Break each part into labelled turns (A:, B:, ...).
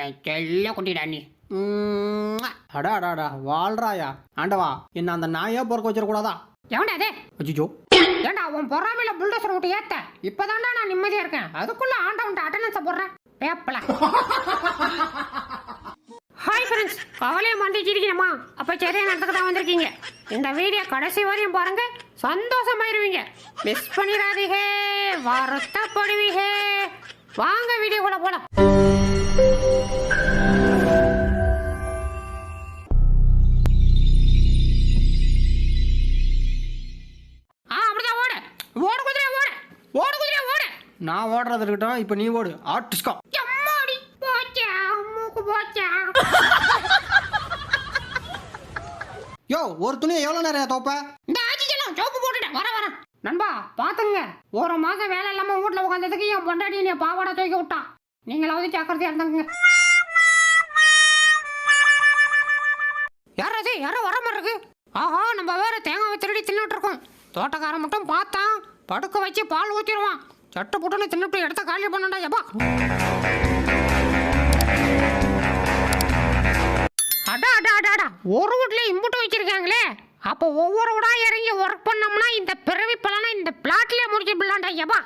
A: என் செல்ல குட்டிடா நீ.
B: அடா அடா அடா வாழ்றாயா? ஆண்டவா என்ன அந்த நாயா பொறுக்க வச்சிடக்கூடாதா?
A: எவன்டா அது?
B: அச்சிச்சோ.
A: ஏண்டா உன் பொறாமையில புல்டோசர் விட்டு ஏத்த? இப்பதான்டா நான் நிம்மதியா இருக்கேன். அதுக்குள்ள ஆண்டவன்ட்ட அட்டண்டன்ஸை போடுறேன் பேப்பல. ஹாய் ஃப்ரெண்ட்ஸ் கவலையை மண்டிச்சிருக்கீங்கம்மா அப்ப சரியா நடத்துக்கு தான் வந்திருக்கீங்க. இந்த வீடியோ கடைசி வரையும் பாருங்க. சந்தோஷமாயிருவீங்க. மிஸ் பண்ணிடாதீங்க. வருத்தப்படுவீங்க. வாங்க வீடியோக்குள்ள போலாம்.
B: நான் ஓடுறது இருக்கட்டும் இப்போ நீ ஓடு.
A: போச்சா
B: யோ ஒரு துணியை எவ்வளோ நேரம் தோப்ப
A: இந்த ஆச்சிச்செல்லாம் சோப்பு போட்டுட்டேன் வர வர. நண்பா பாத்துங்க. ஒரு மாசம் வேலை இல்லாம வீட்ல உட்காந்ததுக்கு என் பொண்டாட்டி நீ பாவாடை தூக்கி விட்டான் நீங்களாவது ஜாக்கிரதையா இருந்தாங்க யார் அது யாரோ வர மாதிரி இருக்கு. ஆஹா நம்ம வேற தேங்காவை திருடி தின்னுட்டு இருக்கோம். தோட்டக்காரன் மட்டும் பார்த்தான் படுக்க வச்சு பால் ஊத்திடுவான். சட்டு புட்டுன்னு தின்னுட்டு இடத்த காலி பண்ணண்டா எப்பா? அடா அடா அடா அடா. ஒரு வீட்ல இம்புட்டு வச்சிருக்காங்களே. அப்போ ஒவ்வொரு வீடா இறங்கி ஒர்க் பண்ணோம்னா இந்த பிறவி பலனை இந்த பிளாட்லயே முடிச்சு பிள்ளாண்டா எப்பா?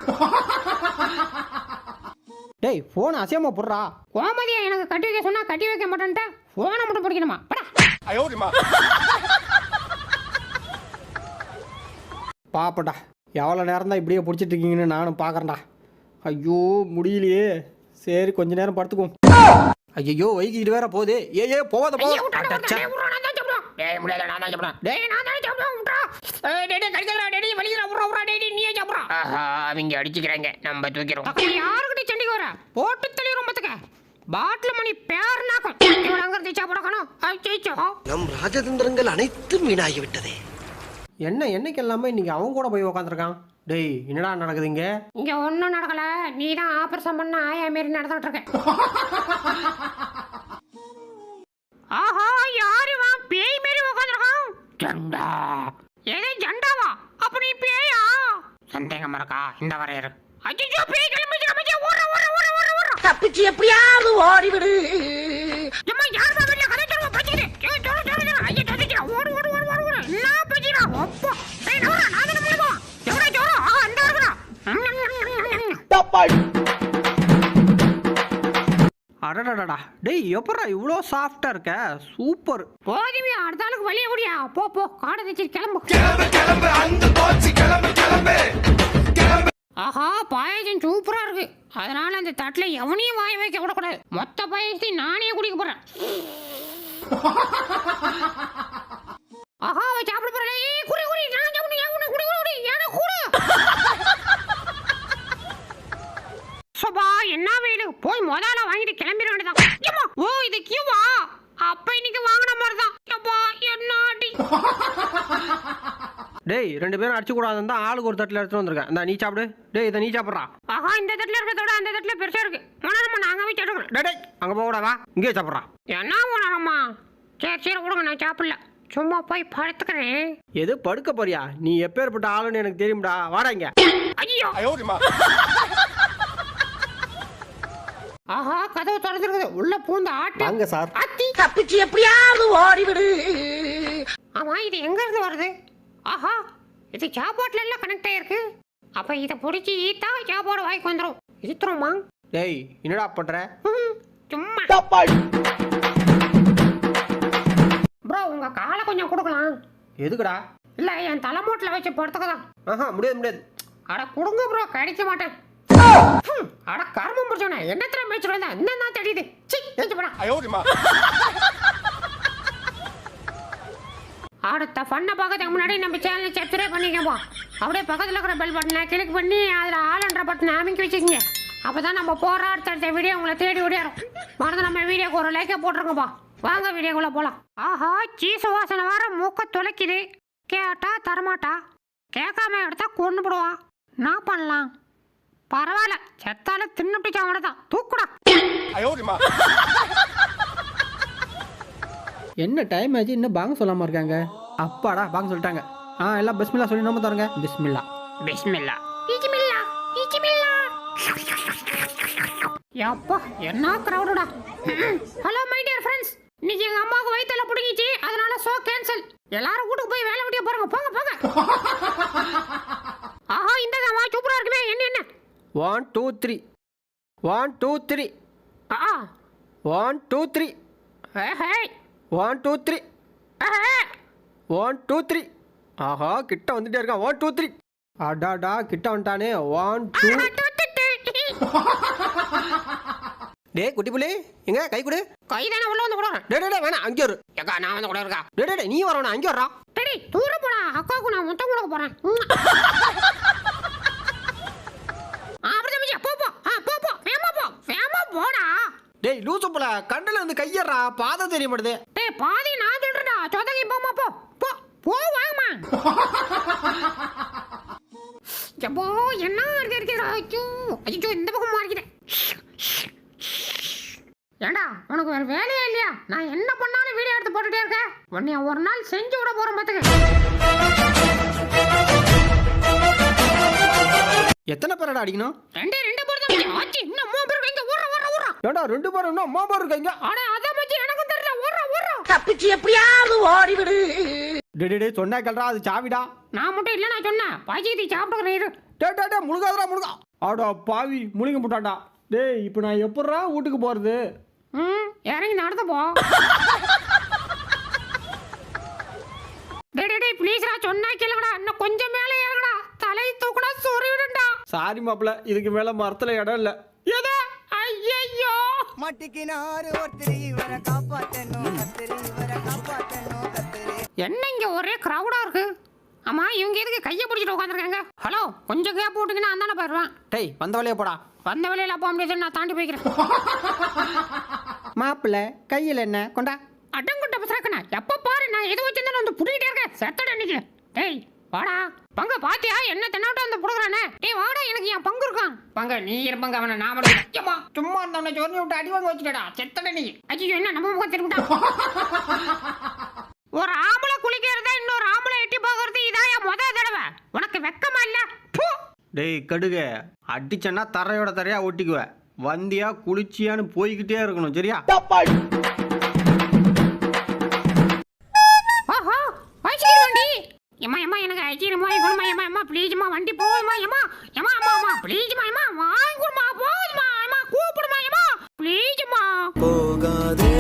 B: டேய் ஃபோன் அசியமா போடுறா.
A: கோமதியை எனக்கு கட்டி வைக்க சொன்னா கட்டி வைக்க மாட்டேன்ட்டு. போனை மட்டும் பிடிக்கணுமா? படா
B: பாப்படா எவ்வளோ நேரம் தான் இப்படியே பிடிச்சிட்டு இருக்கீங்கன்னு நானும் பார்க்குறேன்டா. ஐயோ முடியலையே. சரி கொஞ்ச நேரம் படுத்துக்குவோம். ஐயோ வைக்கிட்டு வேற போகுது. ஏ ஏ
A: சாப்பிட்றா.
C: அவங்க அடிச்சுக்கிறாங்க. நம்ம தூக்கிறோம்
A: யாருக்கிட்ட சண்டைக்கு வர? போட்டு தெளிவுறோம் பாத்துக்க. பாட்டில் மணி சாப்பிடக்கணும். அச்சச்சோ.
D: நம் ராஜதந்திரங்கள் அனைத்தும் வீணாகிவிட்டதே.
B: என்ன என்னைக்கு எல்லாமே இன்னைக்கு அவன் கூட போய் உக்காந்துருக்கான். டேய் என்னடா நடக்குது இங்க
A: இங்க ஒண்ணும் நடக்கல. நீ தான் ஆபரேஷன் பண்ண ஆயா மாரி நடந்துட்டு இருக்க ஆஹா யாரு இவன் பேய் மாரி உட்காந்துருக்கான்
C: ஜண்டா.
A: எது ஜண்டாவா? அப்ப நீ பேயா?
C: சந்தேகம் இருக்கா? இந்த வரையறு
A: அச்சோ பேய் கிளம்பி கிளம்பி ஓடுற ஓடுற ஓடுற ஓடுற. ஓடுற
D: தப்பிச்சு எப்படியாவது ஓடிவிடு.
A: அம்மா யார்
B: அடடடடா. டேய் எப்படா இவ்வளோ சாஃப்டா இருக்க? சூப்பர்
A: போதுமே அடுத்த ஆளுக்கு வழிய முடியா போ போ. காடை தச்சு கிளம்பு. ஆஹா பாயசம் சூப்பரா இருக்கு. அதனால அந்த தட்டுல எவனையும் வாய வைக்க விடக்கூடாது. மொத்த பாயசத்தையும் நானே குடிக்க போறேன் ஆஹா அவன் சாப்பிட போறேன் ஏய் குடி குடி நான் சாப்பிடு ஏன் குடி குடி குடி எனக்கு குடு சபா என்ன வீடு போய் முதல்ல வாங்கிட்டு கிளம்பிட வேண்டியதான் ஏம்மா, ஓ இது கியூவா அப்ப இன்னைக்கு வாங்கின மாதிரி தான் அப்பா என்ன அடி
B: டேய் ரெண்டு பேரும் அடிச்சு கூடாதுன்னு தான் ஆளுக்கு ஒரு தட்டில் எடுத்துட்டு வந்திருக்கேன். இந்த நீ சாப்பிடு. டேய் இதை நீ சாப்பிட்றா.
A: ஆஹா இந்த தட்டுல இருக்கிறதோட அந்த தட்டுல பெருசா இருக்கு. உணரம்மா நாங்க போய் சாப்பிடுறோம்
B: டேய் டேய் அங்கே போகக்கூடா வா இங்கே சாப்பிட்றா.
A: என்ன உணரம்மா சரி சரி விடுங்க நான் சாப்பிடல. சும்மா போய் படுத்துக்கிறேன்.
B: எது படுக்க போறியா? நீ எப்பேற்பட்ட ஆளுன்னு எனக்கு தெரியும்டா. வாடா இங்க.
A: ஐயோ. ஆஹா கதவு திறந்துருக்குது. உள்ள பூந்த ஆட்டு.
B: வாங்க சார்.
A: அத்தி
D: தப்பிச்சு எப்படியாவது ஓடிவிடு.
A: ஆமா இது எங்க இருந்து வருது? ஆஹா இது சாப்பாட்டுல எல்லாம் கனெக்ட் ஆயிருக்கு. அப்ப இத பிடிச்சி ஈத்தா சாப்பாடு வாய்க்கு வந்துடும் ஈத்துறோமா
B: டேய் என்னடா பண்ற?
A: சும்மா. ப்ரோ உங்க காலை கொஞ்சம் கொடுக்கலாம்.
B: எதுக்குடா?
A: இல்ல என் தலைமூட்டில் வச்சு படுத்துக்கதான்.
B: ஆஹா முடியாது முடியாது.
A: அட கொடுங்க ப்ரோ கடிக்க மாட்டேன். அட கர்மம் பிடிச்சவனே என்னத்துல மேய்ச்சி வந்தா என்ன தான் தெரியுது. சி ஏச்சு போடா. அடுத்த ஃபன்னை பார்க்கறதுக்கு முன்னாடி நம்ம சேனலை சப்ஸ்கிரைப் பண்ணிக்கப்போ அப்படியே பக்கத்தில் இருக்கிற பெல் பட்டனை கிளிக் பண்ணி அதில் ஆளுன்ற பட்டனை அமைக்கி வச்சுக்கோங்க. அப்போ தான் நம்ம போகிற அடுத்தடுத்த வீடியோ உங்களை தேடி ஓடியாரும். மறந்து நம்ம வீடியோக்கு ஒரு லைக்கை போட்டுருங்கப்பா வாங்க வீடியோக்குள்ளே போகலாம் ஆஹா சீசு வாசனை வர மூக்க துளைக்குது கேட்டா தரமாட்டா. கேட்காம எடுத்தா கொண்டு போடுவா. நான் பண்ணலாம்? பரவாயில்ல. செத்தால தின்னுட்டு அவனை தான் தூக்குடா.
B: என்ன டைம் ஆச்சு? இன்னும் பாங்க சொல்லாம இருக்காங்க. அப்பாடா பாங்க சொல்லிட்டாங்க. ஆ எல்லாம் பிஸ்மில்லா சொல்லி நம்ம தரங்க பிஸ்மில்லா.
C: பிஸ்மில்லா.
A: பிஜிமில்லா பிஜிமில்லா. எப்பா என்ன கிரௌடுடா ஹலோ மை டியர் ஃப்ரெண்ட்ஸ் இன்னைக்கு எங்க அம்மாவுக்கு வயித்துல பிடிங்கிச்சு அதனால ஷோ கேன்சல் எல்லாரும் வீட்டுக்கு போய் வேலை வெட்டிய போறாங்க. போங்க போங்க. ஆஹா இந்த அம்மா சூப்பரா இருக்குமே. என்ன என்ன?
B: One two three one two three
A: ஆ
B: one two three one two three. One two three ஆஹா கிட்ட வந்துட்டே இருக்கான். ஒன் டூ த்ரீ அடாடா கிட்ட வந்துட்டானே. One two
A: two, two, two.
B: குட்டி புள்ளி எங்க? கை கொடு.
A: கை தானே உள்ள வந்து விடுறேன்.
B: டே டே டே வேணாம் அங்கே வரு
C: ஏக்கா நான் வந்து கூட இருக்கா?
B: டே டே டே நீ வரணும் அங்கே வர்றா.
A: டேடி தூர போடா. அக்காவுக்கு நான் முத்தம் கொடுக்க போறேன் மச்சி, போ போ. ஆ, போ போ. வேமா போ. வேமா போடா.
B: டேய் லூசு புள்ள கண்ணுல இருந்து கையறா பாதம் தெரிய மாட்டுது
A: டேய் பாதி நான் சொல்றேன்டா சொதங்கி போமா போ போ. போ வாங்கம்மா எப்போ என்ன இருக்கு இருக்கிறா ஐயோ ஐயோ இந்த பக்கம் மாறிக்கிறேன் ஏண்டா உனக்கு வேற வேலையே இல்லையா? நான் என்ன பண்ணாலும் வீடியோ எடுத்து போட்டுட்டே இருக்கேன். உன்னைய ஒரு நாள் செஞ்சு விட போறேன் பாத்துக்க.
B: எத்தனை பேரடா அடிக்கணும்?
A: ரெண்டே ரெண்டு பேர் தான் ஆச்சு இன்னும் மூணு பேருக்கு இங்க ஓடுற ஓடுற ஓடுற
B: ஏண்டா ரெண்டு பேரும் இன்னும் அம்மா பேர் இருக்காங்க?
A: அட அதான் மச்சி எனக்கும் தெரியல. ஓடுற ஓடுற
D: தப்பிச்சு எப்படியாவது ஓடிவிடு.
B: டே டே டே சொன்னா கேள்றா அது சாவிடா.
A: நான் மட்டும் இல்ல நான் சொன்னேன். பாய்ச்சி சாப்பிட்டுக்கிறேன் இரு.
B: டே டே டே முழுகாதடா முழுகா. ஆடா பாவி முழுங்க போட்டான்டா. டேய் இப்போ நான் எப்படிடா வீட்டுக்கு போறது?
A: ம் இறங்கி நடந்து போ. டேய் டேய், டேய் ப்ளீஸ்டா சொன்னா கேளுங்கடா. இன்னும் கொஞ்சம் மேலே ஏறுங்கடா. தலை தூக்குடா சொறி விடுண்டா.
B: சாரி மாப்பிள இதுக்கு மேல மரத்துல இடம் இல்ல.
A: எது? ஐயையோ.
E: மட்டிக்கினாரு ஒருத்தர் இவரை காப்பாத்தணும் கத்திரி இவரை காப்பாத்தணும் கத்திரி
A: என்ன இங்க ஒரே கிரவுடா இருக்கு? ஆமா இவங்க எதுக்கு கையை பிடிச்சிட்டு உட்காந்துருக்காங்க ஹலோ கொஞ்சம் கேப் போட்டுங்கன்னா அந்தானே போயிடுவேன்
B: டேய் வந்த வழியே போடா.
A: வந்த வழியில போக முடியாது நான் தாண்டி போய்க்கிறேன்.
B: மாப்பிள கையில் என்ன? கொண்டா.
A: அடங்குட்ட பசக்கண்ணா எப்ப பாரு நான் எது வச்சிருந்தாலும் வந்து புடிக்கிட்டே இருக்கேன். செத்தட இன்னைக்கு. டேய் வாடா. பங்க பாத்தியா? என்ன தென்னாட்டம் வந்து புடுக்குறானே டேய் வாடா எனக்கு என் பங்கு இருக்கான். பங்க நீ இருப்பங்க அவனை நான் மட்டும் சும்மா இருந்தவனை சொன்னி விட்டு அடி வாங்க வச்சுட்டடா. செத்தட நீ. ஐயோ என்ன நம்ம முகம் திரும்பிட்டா? ஒரு ஆம்பளை குளிக்கிறத இன்னொரு ஆம்பளை எட்டி போகிறது இதான் என் முத தடவை. உனக்கு வெக்கமா இல்ல.
B: டேய் கடுக அடிச்சேன்னா தரையோட தரையா ஒட்டிக்குவ. வந்தியா குளிச்சியான்னு போய்கிட்டே இருக்கணும் சரியா?
A: எம்மா எம்மா எனக்கு ஐஸ்கிரீம் வாங்கி கொடுமா எம்மா எம்மா ப்ளீஸ்மா வண்டி போகுதுமா எம்மா எம்மா அம்மா அம்மா ப்ளீஸ்மா எம்மா வாங்கி கொடுமா போகுதுமா எம்மா கூப்பிடுமா எம்மா ப்ளீஸ்மா
E: போகாதே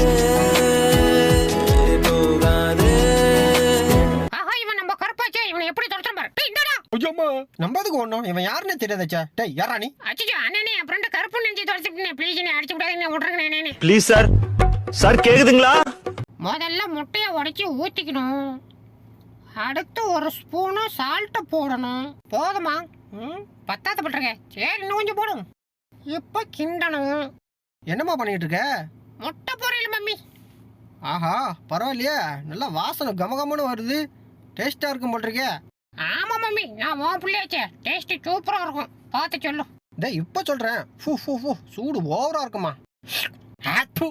E: போகாதே.
A: ஆஹா இவன் நம்ம கருப்பாச்சே இவனை எப்படி தொடச்சான் பாரு. டேய் இந்தடா
B: ஐயோம்மா. நம்பதுக்கு ஒன்றும் இவன் யாருன்னே தெரியாதச்சா டேய் யாரா நீ?
A: அச்சோ அண்ணனே என் ஃப்ரெண்டு கருப்பு நெஞ்சு தொடச்சிட்டு ப்ளீஸ் நீ அடிச்சு விடாதீங்க
F: ப்ளீஸ் சார் சார் கேக்குதுங்களா?
A: முதல்ல முட்டையை உடைச்சி ஊற்றிக்கணும் அடுத்து ஒரு ஸ்பூனு சால்ட்டு போடணும். போதுமா? ம் பத்தாத்த பட்டுருங்க. சரி இன்னும் கொஞ்சம் போடும். இப்போ கிண்டணும்.
B: என்னம்மா பண்ணிட்டு இருக்க
A: முட்டை பொரியல் மம்மி.
B: ஆஹா பரவாயில்லையே. நல்லா வாசனை கமகமன்னு வருது. டேஸ்டா இருக்கும் போல் இருக்கே
A: ஆமா மம்மி. நான் உன் பிள்ளையாச்சே டேஸ்ட் சூப்பரா இருக்கும். பார்த்து சொல்லு.
B: டேய் இப்போ சொல்றேன். ஃபூ ஃபூ ஃபூ. சூடு ஓவரா இருக்குமா.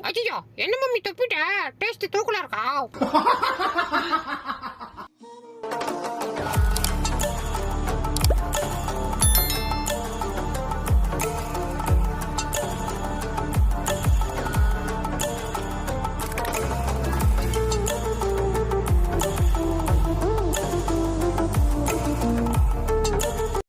A: ஐயோ என்ன மம்மி துப்பிட்ட? டேஸ்ட் தூக்கலா இருக்கா?